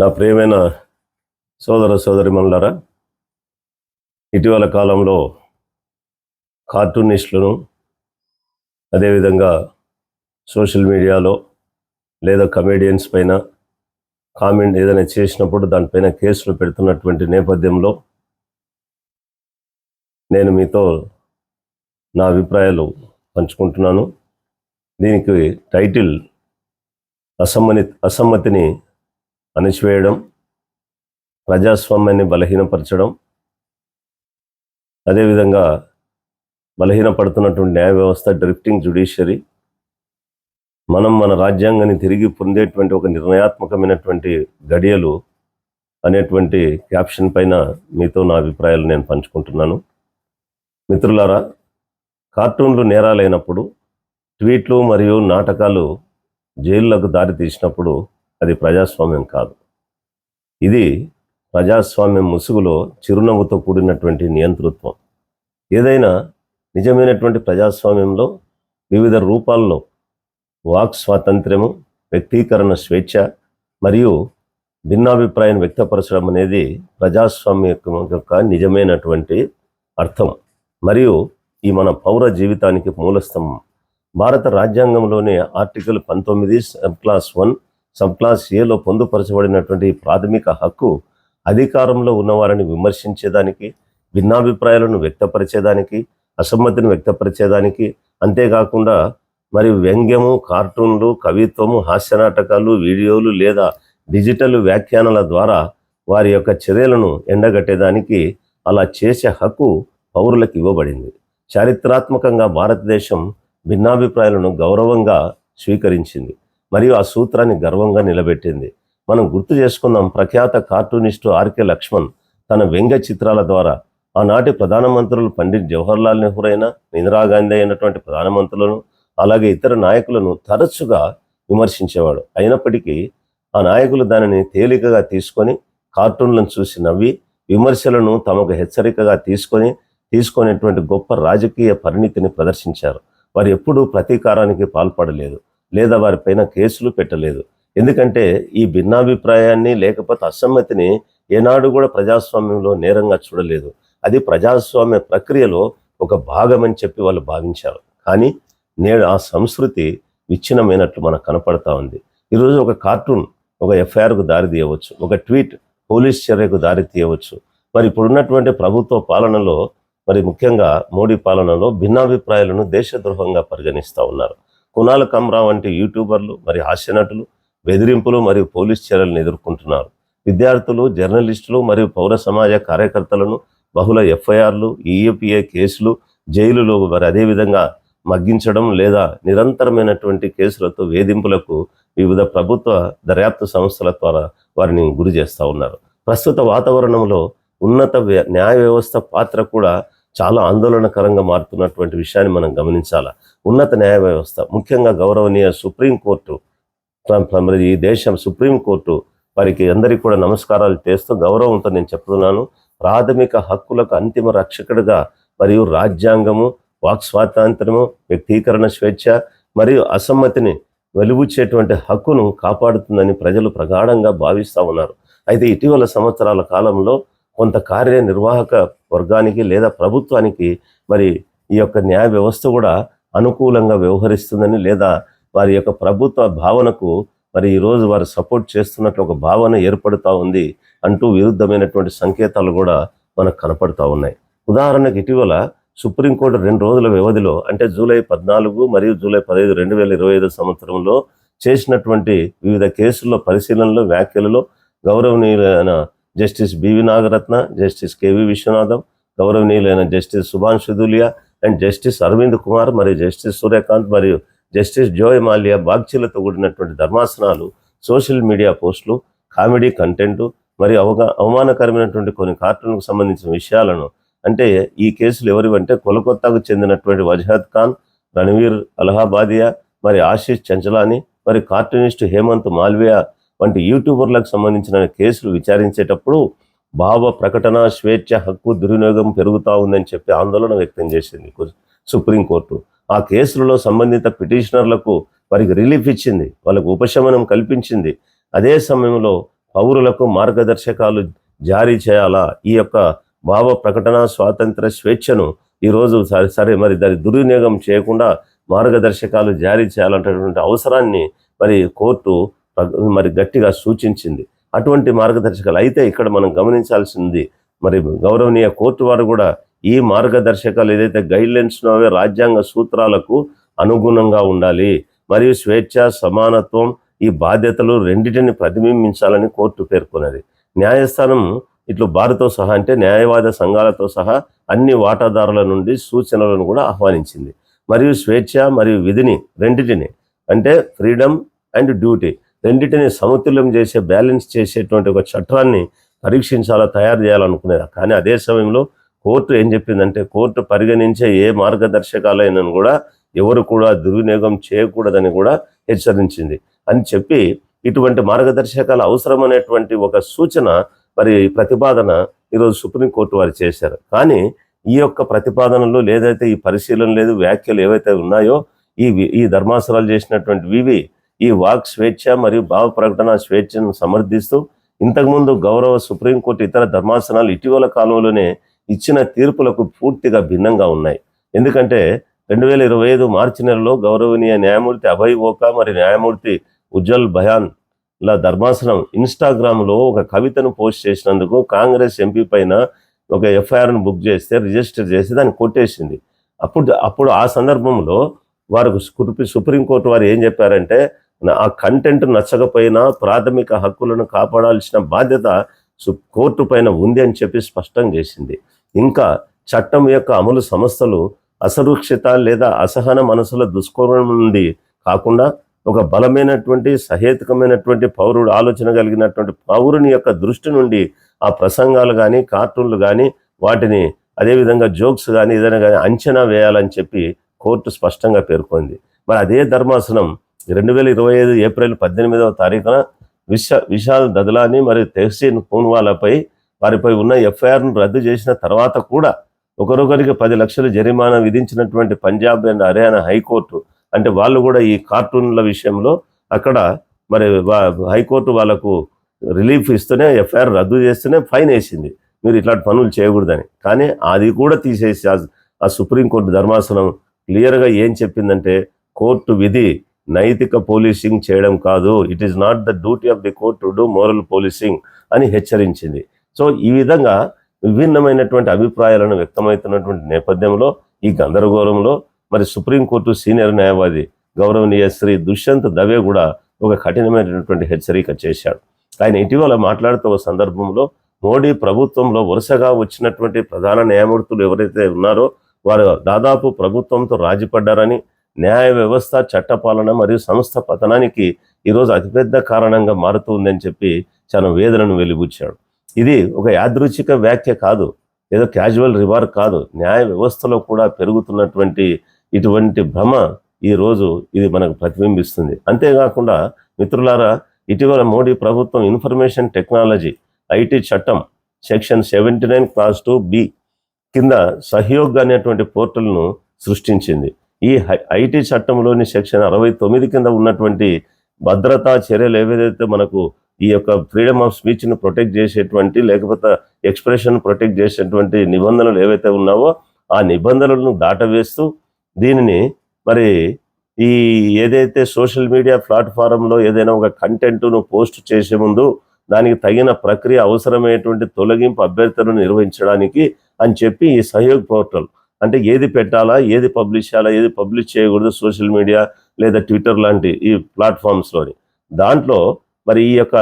నా ప్రియమైన సోదర సోదరిమణులారా ఇటీవల కాలంలో కార్టూనిస్టులను అదేవిధంగా సోషల్ మీడియాలో లేదా కమేడియన్స్ పైన కామెంట్ ఏదైనా చేసినప్పుడు దానిపైన కేసులు పెడుతున్నటువంటి నేపథ్యంలో నేను మీతో నా అభిప్రాయాలు పంచుకుంటున్నాను. దీనికి టైటిల్ అసమ్మని అసమ్మతిని అణిచివేయడం ప్రజాస్వామ్యాన్ని బలహీనపరచడం అదేవిధంగా బలహీనపడుతున్నటువంటి న్యాయ వ్యవస్థ డ్రిఫ్టింగ్ జుడిషియరీ మనం మన రాజ్యాంగాన్ని తిరిగి పొందేటువంటి ఒక నిర్ణయాత్మకమైనటువంటి గడియలు అనేటువంటి క్యాప్షన్ పైన మీతో నా అభిప్రాయాలు నేను పంచుకుంటున్నాను. మిత్రులారా కార్టూన్లు నేరాలైనప్పుడు ట్వీట్లు మరియు నాటకాలు జైళ్ళకు దారి తీసినప్పుడు అది ప్రజాస్వామ్యం కాదు. ఇది ప్రజాస్వామ్యం ముసుగులో చిరునవ్వుతో కూడినటువంటి నియంతృత్వం. ఏదైనా నిజమైనటువంటి ప్రజాస్వామ్యంలో వివిధ రూపాల్లో వాక్ స్వాతంత్ర్యము వ్యక్తీకరణ స్వేచ్ఛ మరియు భిన్నాభిప్రాయం వ్యక్తపరచడం అనేది ప్రజాస్వామ్యం యొక్క నిజమైనటువంటి అర్థం. మరియు ఈ మన పౌర జీవితానికి మూలస్తంభం భారత రాజ్యాంగంలోని ఆర్టికల్ పంతొమ్మిది క్లాస్ వన్ సబ్ క్లాస్ ఏలో పొందుపరచబడినటువంటి ప్రాథమిక హక్కు అధికారంలో ఉన్నవారిని విమర్శించేదానికి భిన్నాభిప్రాయాలను వ్యక్తపరిచేదానికి అసమ్మతిని వ్యక్తపరిచేదానికి అంతేకాకుండా మరి వ్యంగ్యము కార్టూన్లు కవిత్వము హాస్య నాటకాలు వీడియోలు లేదా డిజిటల్ వ్యాఖ్యానాల ద్వారా వారి యొక్క చర్యలను ఎండగట్టేదానికి అలా చేసే హక్కు పౌరులకు ఇవ్వబడింది. చారిత్రాత్మకంగా భారతదేశం భిన్నాభిప్రాయాలను గౌరవంగా స్వీకరించింది. మరియు ఆ సూత్రాన్ని గర్వంగా నిలబెట్టింది. మనం గుర్తు చేసుకుందాం ప్రఖ్యాత కార్టూనిస్టు ఆర్కే లక్ష్మణ్ తన వ్యంగ్య చిత్రాల ద్వారా ఆనాటి ప్రధానమంత్రులు పండిట్ జవహర్లాల్ నెహ్రూ అయినా ఇందిరాగాంధీ అయినటువంటి ప్రధానమంత్రులను అలాగే ఇతర నాయకులను తరచుగా విమర్శించేవాడు. అయినప్పటికీ ఆ నాయకులు దానిని తేలికగా తీసుకొని కార్టూన్లను చూసి నవ్వి విమర్శలను తమకు హెచ్చరికగా తీసుకొని తీసుకునేటువంటి గొప్ప రాజకీయ పరిణితిని ప్రదర్శించారు. వారు ఎప్పుడూ ప్రతీకారానికి పాల్పడలేదు. లేదా వారిపైన కేసులు పెట్టలేదు. ఎందుకంటే ఈ భిన్నాభిప్రాయాన్ని లేకపోతే అసమ్మతిని ఏనాడు కూడా ప్రజాస్వామ్యంలో నేరంగా చూడలేదు. అది ప్రజాస్వామ్య ప్రక్రియలో ఒక భాగమని చెప్పి వాళ్ళు భావించారు. కానీ నేడు ఆ సంస్కృతి విచ్ఛిన్నమైనట్లు మనకు కనపడతా ఉంది. ఈరోజు ఒక కార్టూన్ ఒక ఎఫ్ఐఆర్కు దారి తీయవచ్చు ఒక ట్వీట్ పోలీస్ చర్యకు దారి తీయవచ్చు. మరి ఇప్పుడున్నటువంటి ప్రభుత్వ పాలనలో మరి ముఖ్యంగా మోడీ పాలనలో భిన్నాభిప్రాయాలను దేశద్రోహంగా పరిగణిస్తూ ఉన్నారు. కునాల కమ్రా వంటి యూట్యూబర్లు మరి హాస్యనటులు బెదిరింపులు మరియు పోలీస్ చర్యలను ఎదుర్కొంటున్నారు. విద్యార్థులు జర్నలిస్టులు మరియు పౌర సమాజ కార్యకర్తలను బహుళ ఎఫ్ఐఆర్లు ఈఏపీఏ కేసులు జైలులో మరి అదేవిధంగా మగ్గించడం లేదా నిరంతరమైనటువంటి కేసులతో వేధింపులకు వివిధ ప్రభుత్వ దర్యాప్తు సంస్థల ద్వారా వారిని గురి చేస్తూ ఉన్నారు. ప్రస్తుత వాతావరణంలో ఉన్నత వ్య- న్యాయ వ్యవస్థ పాత్ర కూడా చాలా ఆందోళనకరంగా మారుతున్నటువంటి విషయాన్ని మనం గమనించాలా? ఉన్నత న్యాయ వ్యవస్థ ముఖ్యంగా గౌరవనీయ సుప్రీంకోర్టు ఈ దేశం సుప్రీంకోర్టు వారికి అందరికీ కూడా నమస్కారాలు చేస్తూ గౌరవంతో నేను చెప్తున్నాను. ప్రాథమిక హక్కులకు అంతిమ రక్షకుడిగా మరియు రాజ్యాంగము వాక్ స్వాతంత్రము వ్యక్తీకరణ స్వేచ్ఛ మరియు అసమ్మతిని వెలువచ్చేటువంటి హక్కును కాపాడుతుందని ప్రజలు ప్రగాఢంగా భావిస్తూ ఉన్నారు. అయితే ఇటీవల సంవత్సరాల కాలంలో కొంత కార్యనిర్వాహక వర్గానికి లేదా ప్రభుత్వానికి మరి ఈ యొక్క న్యాయ వ్యవస్థ కూడా అనుకూలంగా వ్యవహరిస్తుందని లేదా వారి యొక్క ప్రభుత్వ భావనకు మరి ఈరోజు వారు సపోర్ట్ చేస్తున్నట్లు ఒక భావన ఏర్పడుతూ ఉంది అంటూ విరుద్ధమైనటువంటి సంకేతాలు కూడా మనకు కనపడుతూ ఉన్నాయి. ఉదాహరణకు ఇటీవల సుప్రీంకోర్టు రెండు రోజుల వ్యవధిలో అంటే జూలై పద్నాలుగు మరియు జూలై పదహైదు రెండు వేల ఇరవై ఐదు సంవత్సరంలో చేసినటువంటి వివిధ కేసుల్లో పరిశీలనలో వ్యాఖ్యలలో గౌరవనీయులైన justice B V Nagarathna justice K V Viswanatham గౌరవనీయులైన justice Sudhanshu Dhulia and justice Aravind Kumar మరియు జస్టిస్ సూర్యకాంత్ మరియు జస్టిస్ జోయ్ మాల్యా బాగ్చీలతో కూడినటువంటి ధర్మాసనాలు సోషల్ మీడియా పోస్టులు కామెడీ కంటెంట్ మరియు అవగా అవమానకరమైనటువంటి కొన్ని కార్టూన్కు సంబంధించిన విషయాలను అంటే ఈ కేసులు ఎవరివంటే కొలకొత్తకు చెందినటువంటి వజహద్ ఖాన్ రణవీర్ అలహాబాదియా మరి ఆశీష్ చంచలాని మరి కార్టూనిస్ట్ హేమంత్ మాల్వియా వంటి యూట్యూబర్లకు సంబంధించిన కేసులు విచారించేటప్పుడు భావ ప్రకటన స్వేచ్ఛ హక్కు దుర్వినియోగం పెరుగుతూ ఉందని చెప్పి ఆందోళన వ్యక్తం చేసింది సుప్రీంకోర్టు. ఆ కేసులలో సంబంధిత పిటిషనర్లకు వారికి రిలీఫ్ ఇచ్చింది వాళ్ళకు ఉపశమనం కల్పించింది. అదే సమయంలో పౌరులకు మార్గదర్శకాలు జారీ చేయాలా? ఈ యొక్క భావ ప్రకటన స్వాతంత్ర స్వేచ్ఛను ఈరోజు సరే సరే మరి దాని దుర్వినియోగం చేయకుండా మార్గదర్శకాలు జారీ చేయాలనేటటువంటి అవసరాన్ని మరి కోర్టు మరి గట్టిగా సూచించింది. అటువంటి మార్గదర్శకాలు అయితే ఇక్కడ మనం గమనించాల్సింది మరి గౌరవనీయ కోర్టు వారు కూడా ఈ మార్గదర్శకాలు ఏదైతే గైడ్లైన్స్ అవే రాజ్యాంగ సూత్రాలకు అనుగుణంగా ఉండాలి మరియు స్వేచ్ఛ సమానత్వం ఈ బాధ్యతలు రెండింటిని ప్రతిబింబించాలని కోర్టు పేర్కొన్నది. న్యాయస్థానం ఇట్లు బారితో సహా అంటే న్యాయవాద సంఘాలతో సహా అన్ని వాటాదారుల నుండి సూచనలను కూడా ఆహ్వానించింది. మరియు స్వేచ్ఛ మరియు విధిని రెండింటిని అంటే ఫ్రీడమ్ అండ్ డ్యూటీ రెండింటిని సమతుల్యం చేసే బ్యాలెన్స్ చేసేటువంటి ఒక చట్టాన్ని పరీక్షించాలా తయారు చేయాలనుకునేది? కానీ అదే సమయంలో కోర్టు ఏం చెప్పిందంటే కోర్టు పరిగణించే ఏ మార్గదర్శకాలైనను కూడా ఎవరు కూడా దుర్వినియోగం చేయకూడదని కూడా హెచ్చరించింది. అని చెప్పి ఇటువంటి మార్గదర్శకాలు అవసరమనేటువంటి ఒక సూచన మరి ప్రతిపాదన ఈరోజు సుప్రీంకోర్టు వారు చేశారు. కానీ ఈ యొక్క ప్రతిపాదనలు లేదైతే ఈ పరిశీలన లేదు వ్యాఖ్యలు ఏవైతే ఉన్నాయో ఈ ఈ ధర్మాసనాలు చేసినటువంటి వివి ఈ వాక్ స్వేచ్ఛ మరియు భావ ప్రకటన స్వేచ్ఛను సమర్థిస్తూ ఇంతకుముందు గౌరవ సుప్రీంకోర్టు ఇతర ధర్మాసనాలు ఇటీవల కాలంలోనే ఇచ్చిన తీర్పులకు పూర్తిగా భిన్నంగా ఉన్నాయి. ఎందుకంటే రెండు వేల ఇరవై ఐదు మార్చి నెలలో గౌరవనీయ న్యాయమూర్తి అభయ్ ఓకా మరియు న్యాయమూర్తి ఉజ్వల్ భయాన్ ల ధర్మాసనం ఇన్స్టాగ్రామ్లో ఒక కవితను పోస్ట్ చేసినందుకు కాంగ్రెస్ ఎంపీ పైన ఒక ఎఫ్ఐఆర్ను బుక్ చేస్తే రిజిస్టర్ చేసి దాన్ని కొట్టేసింది. అప్పుడు అప్పుడు ఆ సందర్భంలో వారు సుప్రీంకోర్టు వారు ఏం చెప్పారంటే ఆ కంటెంట్ నచ్చకపోయినా ప్రాథమిక హక్కులను కాపాడాల్సిన బాధ్యత కోర్టు పైన ఉంది అని చెప్పి స్పష్టం చేసింది. ఇంకా చట్టం యొక్క అమలు సంస్థలు అసురక్షిత లేదా అసహన మనసుల దుష్కర్మం నుండి కాకుండా ఒక బలమైనటువంటి సహేతుకమైనటువంటి పౌరుడు ఆలోచన కలిగినటువంటి పౌరుని యొక్క దృష్టి నుండి ఆ ప్రసంగాలు కానీ కార్టూన్లు కానీ వాటిని అదేవిధంగా జోక్స్ కానీ ఏదైనా కానీ అంచనా వేయాలని చెప్పి కోర్టు స్పష్టంగా పేర్కొంది. మరి అదే ధర్మాసనం రెండు వేల ఇరవై ఐదు ఏప్రిల్ పద్దెనిమిదవ తారీఖున విశా విశాల్ దదలాని మరియు తెహసీన్ పూన్వాలాపై వారిపై ఉన్న ఎఫ్ఐఆర్ను రద్దు చేసిన తర్వాత కూడా ఒకరొకరికి పది లక్షల జరిమానా విధించినటువంటి Punjab and Haryana high court అంటే వాళ్ళు కూడా ఈ కార్టూన్ల విషయంలో అక్కడ మరి హైకోర్టు వాళ్ళకు రిలీఫ్ ఇస్తూనే ఎఫ్ఐఆర్ రద్దు చేస్తూనే ఫైన్ వేసింది. మీరు ఇట్లాంటి పనులు చేయకూడదని. కానీ అది కూడా తీసేసి ఆ- ఆ సుప్రీంకోర్టు ధర్మాసనం క్లియర్గా ఏం చెప్పిందంటే కోర్టు విధి నైతిక పోలీసింగ్ చేయడం కాదు. It is not the duty of the court to do moral policing అని హెచ్చరించింది. సో ఈ విధంగా విభిన్నమైనటువంటి అభిప్రాయాలను వ్యక్తమవుతున్నటువంటి నేపథ్యంలో ఈ గందరగోళంలో మరి సుప్రీంకోర్టు సీనియర్ న్యాయవాది గౌరవనీయ శ్రీ దుష్యంత్ దవే కూడా ఒక కఠినమైనటువంటి హెచ్చరిక చేశాడు. ఆయన ఇటీవల మాట్లాడుతూ ఒక సందర్భంలో మోడీ ప్రభుత్వంలో వరుసగా వచ్చినటువంటి ప్రధాన న్యాయమూర్తులు ఎవరైతే ఉన్నారో వారు దాదాపు ప్రభుత్వంతో రాజీపడ్డారని న్యాయ వ్యవస్థ చట్టపాలన మరియు సంస్థ పతనానికి ఈరోజు అతిపెద్ద కారణంగా మారుతుందని చెప్పి చాలా వేదనను వెలిబుచ్చాడు. ఇది ఒక యాదృచ్ఛిక వ్యాఖ్య కాదు ఏదో క్యాజువల్ రిమార్క్ కాదు. న్యాయ వ్యవస్థలో కూడా పెరుగుతున్నటువంటి ఇటువంటి భ్రమ ఈ రోజు ఇది మనకు ప్రతిబింబిస్తుంది. అంతేకాకుండా మిత్రులారా ఇటీవల మోడీ ప్రభుత్వం ఇన్ఫర్మేషన్ టెక్నాలజీ ఐటీ చట్టం section seventy nine clause two B కింద సహయోగ్ అనేటువంటి పోర్టల్ను సృష్టించింది. ఈ హై- ఐటీ చట్టంలోని సెక్షన్ అరవై తొమ్మిది కింద ఉన్నటువంటి భద్రతా చర్యలు ఏవేదైతే మనకు ఈ యొక్క ఫ్రీడమ్ ఆఫ్ స్పీచ్ను ప్రొటెక్ట్ చేసేటువంటి లేకపోతే ఎక్స్ప్రెషన్ ప్రొటెక్ట్ చేసేటువంటి నిబంధనలు ఏవైతే ఉన్నావో ఆ నిబంధనలను దాటవేస్తూ దీనిని మరి ఈ ఏదైతే సోషల్ మీడియా ప్లాట్ఫారంలో ఏదైనా ఒక కంటెంట్ను పోస్ట్ చేసే ముందు దానికి తగిన ప్రక్రియ అవసరమైనటువంటి తొలగింపు అభ్యర్థులను నిర్వహించడానికి అని చెప్పి ఈ సహయోగ్ పోర్టల్ అంటే ఏది పెట్టాలా ఏది పబ్లిష్ చేయాలా ఏది పబ్లిష్ చేయకూడదు సోషల్ మీడియా లేదా ట్విట్టర్ లాంటి ఈ ప్లాట్ఫామ్స్లోని దాంట్లో మరి ఈ యొక్క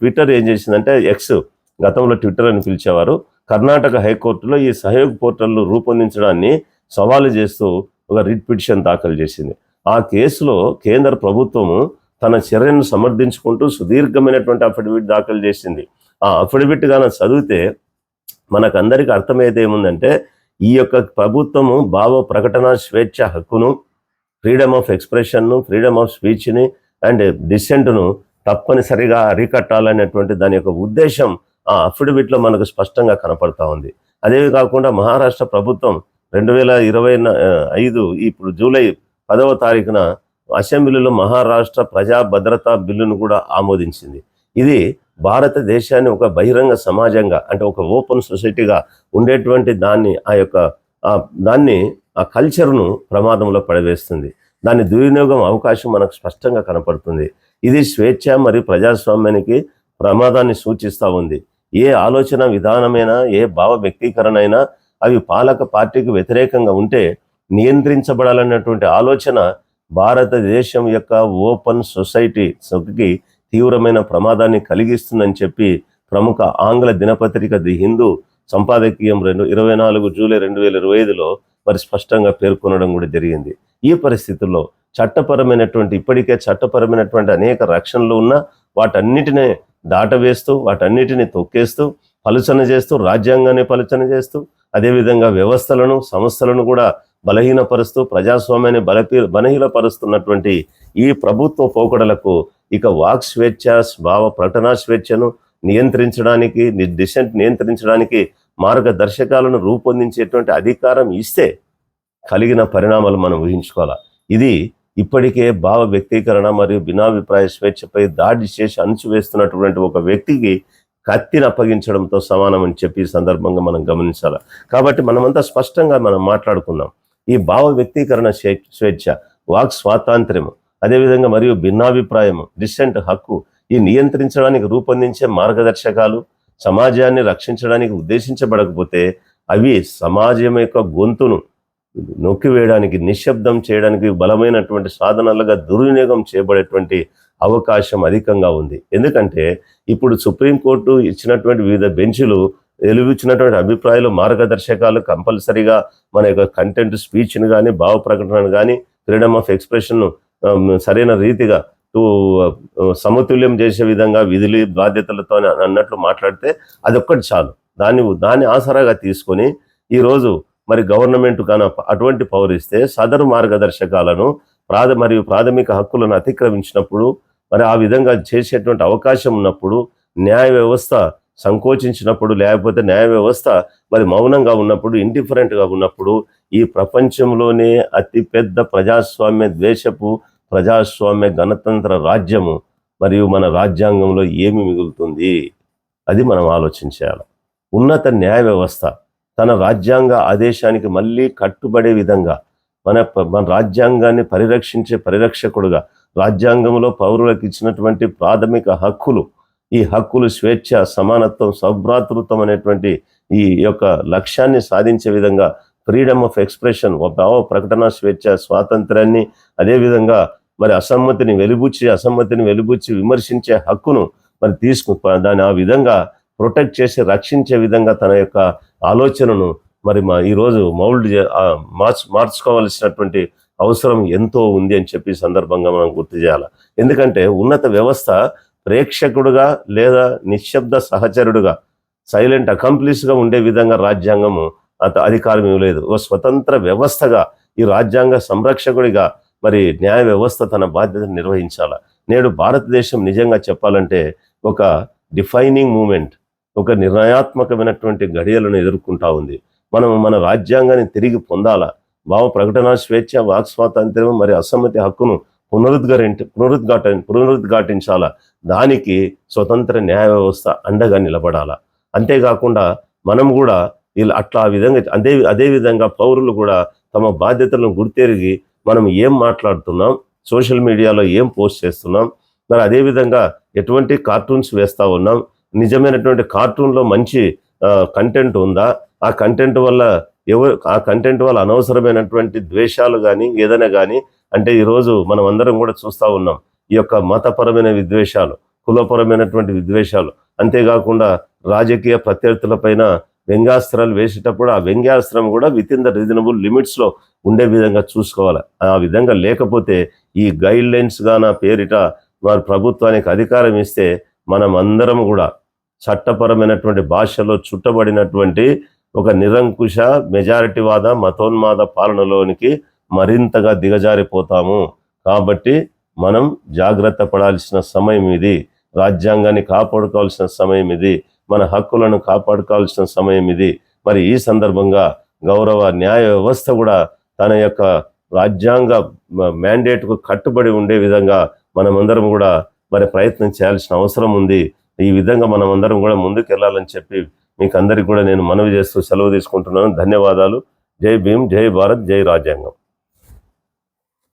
ట్విట్టర్ ఏం చేసిందంటే ఎక్స్ గతంలో ట్విట్టర్ అని పిలిచేవారు. కర్ణాటక హైకోర్టులో ఈ సహయోగ్ పోర్టల్ను రూపొందించడాన్ని సవాలు చేస్తూ ఒక రిట్ పిటిషన్ దాఖలు చేసింది. ఆ కేసులో కేంద్ర ప్రభుత్వము తన చర్యను సమర్థించుకుంటూ సుదీర్ఘమైనటువంటి అఫిడవిట్ దాఖలు చేసింది. ఆ అఫిడవిట్ గాన చదివితే మనకందరికీ అర్థమయ్యేది ఏముందంటే ఈ యొక్క ప్రభుత్వము భావ ప్రకటన స్వేచ్ఛ హక్కును ఫ్రీడమ్ ఆఫ్ ఎక్స్ప్రెషన్ను ఫ్రీడమ్ ఆఫ్ స్పీచ్ని అండ్ డిసెంట్ను తప్పనిసరిగా అరికట్టాలనేటువంటి దాని యొక్క ఉద్దేశం ఆ అఫిడవిట్లో మనకు స్పష్టంగా కనపడతా ఉంది. అదే కాకుండా మహారాష్ట్ర ప్రభుత్వం రెండు వేల ఇరవై ఐదు ఇప్పుడు జూలై పదవ తారీఖున అసెంబ్లీలో మహారాష్ట్ర ప్రజా భద్రతా బిల్లును కూడా ఆమోదించింది. ఇది భారతదేశాన్ని ఒక బహిరంగ సమాజంగా అంటే ఒక ఓపెన్ సొసైటీగా ఉండేటువంటి దాన్ని ఆ యొక్క దాన్ని ఆ కల్చర్ను ప్రమాదంలో పడవేస్తుంది. దాని దుర్వినియోగం అవకాశం మనకు స్పష్టంగా కనపడుతుంది. ఇది స్వేచ్ఛ మరియు ప్రజాస్వామ్యానికి ప్రమాదాన్ని సూచిస్తూ ఉంది. ఏ ఆలోచన విధానమైనా ఏ భావ వ్యక్తీకరణ అయినా అవి పాలక పార్టీకి వ్యతిరేకంగా ఉంటే నియంత్రించబడాలన్నటువంటి ఆలోచన భారతదేశం యొక్క ఓపెన్ సొసైటీకి తీవ్రమైన ప్రమాదాన్ని కలిగిస్తుందని చెప్పి ప్రముఖ ఆంగ్ల దినపత్రిక ది హిందూ సంపాదకీయం రెండు ఇరవై నాలుగు జూలై రెండు వేల ఇరవై ఐదులో మరి స్పష్టంగా పేర్కొనడం కూడా జరిగింది. ఈ పరిస్థితుల్లో చట్టపరమైనటువంటి ఇప్పటికే చట్టపరమైనటువంటి అనేక రక్షణలు ఉన్న వాటన్నిటిని దాటవేస్తూ వాటన్నిటిని తొక్కేస్తూ పలుచన చేస్తూ రాజ్యాంగాన్ని పలుచన చేస్తూ అదేవిధంగా వ్యవస్థలను సంస్థలను కూడా బలహీనపరుస్తూ ప్రజాస్వామ్యాన్ని బలపీ బలహీనపరుస్తున్నటువంటి ఈ ప్రభుత్వ పోకడలకు ఇక వాక్ స్వేచ్ఛ భావ ప్రకటనా స్వేచ్ఛను నియంత్రించడానికి ని- డిసెంట్ నియంత్రించడానికి మార్గదర్శకాలను రూపొందించేటువంటి అధికారం ఇస్తే కలిగిన పరిణామాలు మనం ఊహించుకోవాలి. ఇది ఇప్పటికే భావ వ్యక్తీకరణ మరియు భిన్నాభిప్రాయ స్వేచ్ఛపై దాడి చేసి అణచివేస్తున్నటువంటి ఒక వ్యక్తికి కత్తిని అప్పగించడంతో సమానం అని చెప్పి ఈ సందర్భంగా మనం గమనించాలి. కాబట్టి మనమంతా స్పష్టంగా మనం మాట్లాడుకుందాం ఈ భావ వ్యక్తీకరణ స్వేచ్ఛ వాక్ స్వాతంత్ర్యము అదేవిధంగా మరియు భిన్నాభిప్రాయము డిసెంట్ హక్కు ఈ నియంత్రించడానికి రూపొందించే మార్గదర్శకాలు సమాజాన్ని రక్షించడానికి ఉద్దేశించబడకపోతే అవి సమాజం యొక్క గొంతును నొక్కివేయడానికి నిశ్శబ్దం చేయడానికి బలమైనటువంటి సాధనాలుగా దుర్వినియోగం చేయబడేటువంటి అవకాశం అధికంగా ఉంది. ఎందుకంటే ఇప్పుడు సుప్రీంకోర్టు ఇచ్చినటువంటి వివిధ బెంచ్లు వెలువిచ్చినటువంటి అభిప్రాయాలు మార్గదర్శకాలు కంపల్సరీగా మన యొక్క కంటెంట్ స్పీచ్ని కానీ భావ ప్రకటనను కానీ ఫ్రీడమ్ ఆఫ్ ఎక్స్ప్రెషన్ను సరైన రీతిగా సమతుల్యం చేసే విధంగా విధులు బాధ్యతలతో అన్నట్లు మాట్లాడితే అదొక్కటి చాలు. దాన్ని దాన్ని ఆసరాగా తీసుకొని ఈరోజు మరి గవర్నమెంట్ కన అటువంటి పౌరిస్తే సదరు మార్గదర్శకాలను ప్రాథ మరియు ప్రాథమిక హక్కులను అతిక్రమించినప్పుడు మరి ఆ విధంగా చేసేటువంటి అవకాశం ఉన్నప్పుడు న్యాయ వ్యవస్థ సంకోచించినప్పుడు లేకపోతే న్యాయ వ్యవస్థ మరి మౌనంగా ఉన్నప్పుడు ఇండిఫరెంట్గా ఉన్నప్పుడు ఈ ప్రపంచంలోనే అతిపెద్ద ప్రజాస్వామ్య ద్వేషపు ప్రజాస్వామ్య గణతంత్ర రాజ్యము మరియు మన రాజ్యాంగంలో ఏమి మిగులుతుంది? అది మనం ఆలోచించాలి ఉన్నత న్యాయ వ్యవస్థ. తన రాజ్యాంగ ఆదేశానికి మళ్ళీ కట్టుబడే విధంగా మన మన రాజ్యాంగాన్ని పరిరక్షించే పరిరక్షకుడుగా రాజ్యాంగంలో పౌరులకు ఇచ్చినటువంటి ప్రాథమిక హక్కులు ఈ హక్కులు స్వేచ్ఛ సమానత్వం సౌభ్రాతృత్వం అనేటువంటి ఈ యొక్క లక్ష్యాన్ని సాధించే విధంగా ఫ్రీడమ్ ఆఫ్ ఎక్స్ప్రెషన్ భావ ప్రకటన స్వేచ్ఛ స్వాతంత్రాన్ని అదేవిధంగా మరి అసమ్మతిని వెలిబుచ్చి అసమ్మతిని వెలిబుచ్చి విమర్శించే హక్కును మరి తీసుకు దాన్ని ఆ విధంగా ప్రొటెక్ట్ చేసి రక్షించే విధంగా తన యొక్క ఆలోచనను మరి మా ఈరోజు మౌల్డ్ మార్చు మార్చుకోవాల్సినటువంటి అవసరం ఎంతో ఉంది అని చెప్పి సందర్భంగా మనం గుర్తు చేయాలి. ఎందుకంటే ఉన్నత వ్యవస్థ ప్రేక్షకుడుగా లేదా నిశ్శబ్ద సహచరుడుగా సైలెంట్ అకంప్లీస్గా ఉండే విధంగా రాజ్యాంగము అంత అధికారం ఇవ్వలేదు ఓ స్వతంత్ర వ్యవస్థగా ఈ రాజ్యాంగ సంరక్షకుడిగా మరి న్యాయ వ్యవస్థ తన బాధ్యతను నిర్వహించాల. నేడు భారతదేశం నిజంగా చెప్పాలంటే ఒక డిఫైనింగ్ మూమెంట్ ఒక నిర్ణయాత్మకమైనటువంటి గడియలను ఎదుర్కొంటా ఉంది. మనం మన రాజ్యాంగాన్ని తిరిగి పొందాలా. భావ ప్రకటన స్వేచ్ఛ వాక్ స్వాతంత్ర్యం మరి అసమ్మతి హక్కును పునరుద్ఘాటి పునరుద్ఘాట పునరుద్ఘాటించాలా. దానికి స్వతంత్ర న్యాయ వ్యవస్థ అండగా నిలబడాలా. అంతేకాకుండా మనం కూడా ఇలా అట్లా ఆ విధంగా అదే అదే విధంగా పౌరులు కూడా తమ బాధ్యతలను గుర్తెరిగి మనం ఏం మాట్లాడుతున్నాం సోషల్ మీడియాలో ఏం పోస్ట్ చేస్తున్నాం మరి అదేవిధంగా ఎటువంటి కార్టూన్స్ వేస్తూ ఉన్నాం నిజమైనటువంటి కార్టూన్లో మంచి కంటెంట్ ఉందా ఆ కంటెంట్ వల్ల ఎవరు ఆ కంటెంట్ వల్ల అనవసరమైనటువంటి ద్వేషాలు కానీ ఏదైనా కానీ అంటే ఈరోజు మనం అందరం కూడా చూస్తూ ఉన్నాం ఈ యొక్క మతపరమైన విద్వేషాలు కులపరమైనటువంటి విద్వేషాలు అంతేకాకుండా రాజకీయ ప్రత్యర్థులపైన వ్యంగ్యాస్త్రాలు వేసేటప్పుడు ఆ వ్యంగ్యాస్త్రం కూడా విత్ ఇన్ ద రీజనబుల్ లిమిట్స్లో ఉండే విధంగా చూసుకోవాలి. ఆ విధంగా లేకపోతే ఈ గైడ్ లైన్స్ గాన పేరిట వారి ప్రభుత్వానికి అధికారం ఇస్తే మనం అందరం కూడా చట్టపరమైనటువంటి భాషలో చుట్టబడినటువంటి ఒక నిరంకుశ మెజారిటీవాద మతోన్మాద పాలనలోనికి మరింతగా దిగజారిపోతాము. కాబట్టి మనం జాగ్రత్త పడాల్సిన సమయం ఇది. రాజ్యాంగాన్ని కాపాడుకోవాల్సిన సమయం ఇది. మన హక్కులను కాపాడుకోవాల్సిన సమయం ఇది. మరి ఈ సందర్భంగా గౌరవ న్యాయ వ్యవస్థ కూడా తన యొక్క రాజ్యాంగ మ్యాండేట్కు కట్టుబడి ఉండే విధంగా మనమందరం కూడా మరి ప్రయత్నం చేయాల్సిన అవసరం ఉంది. ఈ విధంగా మనమందరం కూడా ముందుకు వెళ్ళాలని చెప్పి మీకు అందరికి కూడా నేను మనవి చేస్తూ సెలవు తీసుకుంటున్నాను. ధన్యవాదాలు. జై భీమ్ జై భారత్ జై రాజ్యాంగం.